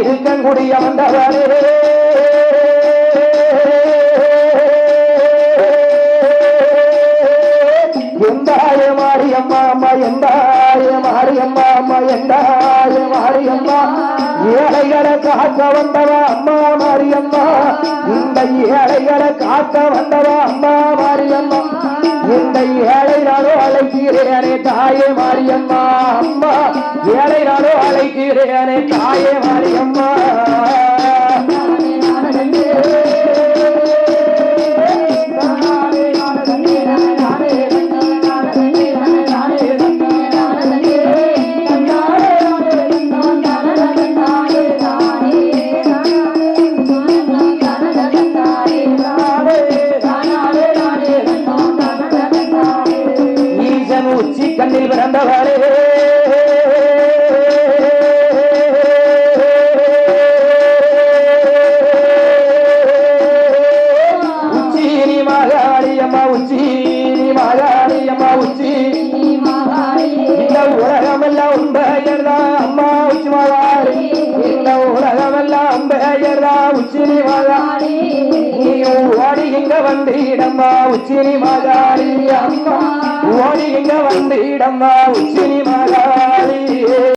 இருக்கக்கூடிய வந்தவரே எந்தாய மாரியம்மா அம்மா எந்தாய மாரியம்மா அம்மா எந்தாய மாரியம்மா. ஏழைகளை காக்க வந்தவா அம்மா மாரியம்மா. இந்த ஏழைகளை காக்க வந்தவா அம்மா மாரியம்மா. இந்த ஏழை நாளோ அழைக்கிறேனே தாயே மாரியம்மா அம்மா. அழைக்கிறேனே தாயே மாரியம்மா. ஈசன் உச்சி கண்ணில் பிறந்தவரே அம்மா உச்சி நீ மகாளி அம்மா உச்சி. இந்த உலகமெல்லாம் உன் பெயர்தான் அம்மா உச்சி மகாளி இந்த உலகமெல்லாம் பெயர்தான் உச்சி நீ மகாளி நீ ஓடி இங்க உச்சி நீ மகாளி அம்மா ஓடி இங்க உச்சி நீ மகாளி